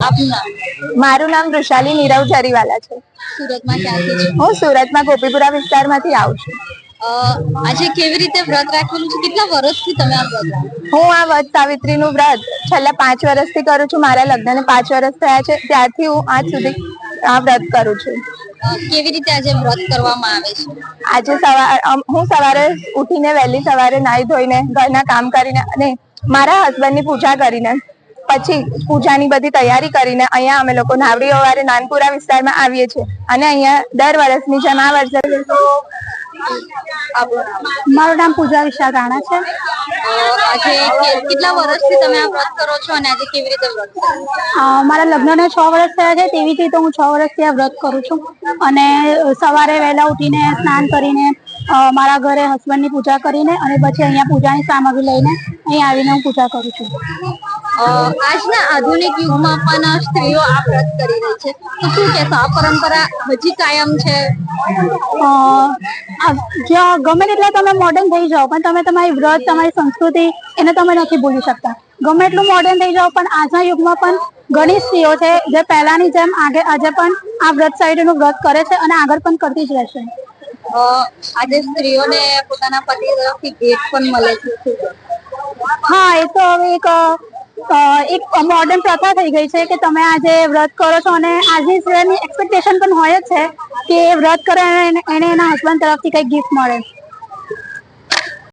મારું નામ વૃષાલી નીરવ જરીવાલા છે. સુરતમાં ક્યાંથી છે? હું સુરતમાં ગોપીપુરા વિસ્તારમાંથી આવું છું. આજે કેવી રીતે વ્રત રાખેલું છે? કેટલા વર્ષથી તમે આ વ્રત હું આ વટ સાવિત્રીનું વ્રત છેલ્લા પાંચ વર્ષથી કરું છું. મારા લગ્નને પાંચ વર્ષ થયા છે. ત્યારથી હું આજ સુધી આ વ્રત કરું છું. કેવી રીતે આજે વ્રત કરવામાં આવે છે? આજે સવાર હું સવારે ઉઠીને વહેલી સવારે નાહી ધોઈને ઘરના કામ કરીને અને મારા હસબન્ડની પૂજા કરીને પછી પૂજાની બધી તૈયારી કરીને અહીંયા અમે લોકો નાવડી અવારે નાનપુરા વિસ્તારમાં આવીએ છીએ. અને અહીંયા દર વર્ષની જેમ આ વર્ષે મારું નામ પૂજા વિશાલ રાણા છે. આજે કેટલા વર્ષથી તમે આ વ્રત કરો છો અને આજે કેવી રીતે વ્રત મારા લગ્નને છ વર્ષ થયા છે તેવી રીતે હું છ વર્ષથી આ વ્રત કરું છું. અને સવારે વહેલા ઉઠીને સ્નાન કરીને મારા ઘરે હસબન્ડની પૂજા કરીને અને પછી અહીંયા પૂજાની સામગ્રી લઈને અહીં આવીને હું પૂજા કરું છું. આજના આધુનિક યુગમાં પણ સ્ત્રીઓ આ વ્રત કરી રહી છે. તો શું કહેશો? આ પરંપરા હજી કાયમ છે? જ્યાં ગમે તેટલા તમે મોડર્ન થઈ જાઓ પણ તમે તમારી વ્રત તમારી સંસ્કૃતિ એને તમે નથી ભૂલી શકતા. ગમે એટલું મોડર્ન થઈ જાઓ પણ આજના યુગમાં પણ ઘણી સ્ત્રીઓ છે જે પહેલાની જેમ આગે આજે પણ આ વ્રત સાઈડનું વ્રત કરે છે અને આગળ પણ કરતી જ રહેશે. આજે સ્ત્રીઓને પોતાના પતિ તરફથી ભેટ પણ મળે છે હા એ તો હવે એક એક મોડર્ન પ્રથા થઈ ગઈ છે કે તમે આજે વ્રત કરો છો અને આજની સ્ત્રીની એક્સપેક્ટેશન પણ હોય જ છે કે વ્રત કરે એને એના હસબન્ડ તરફથી કંઈક ગિફ્ટ મળે.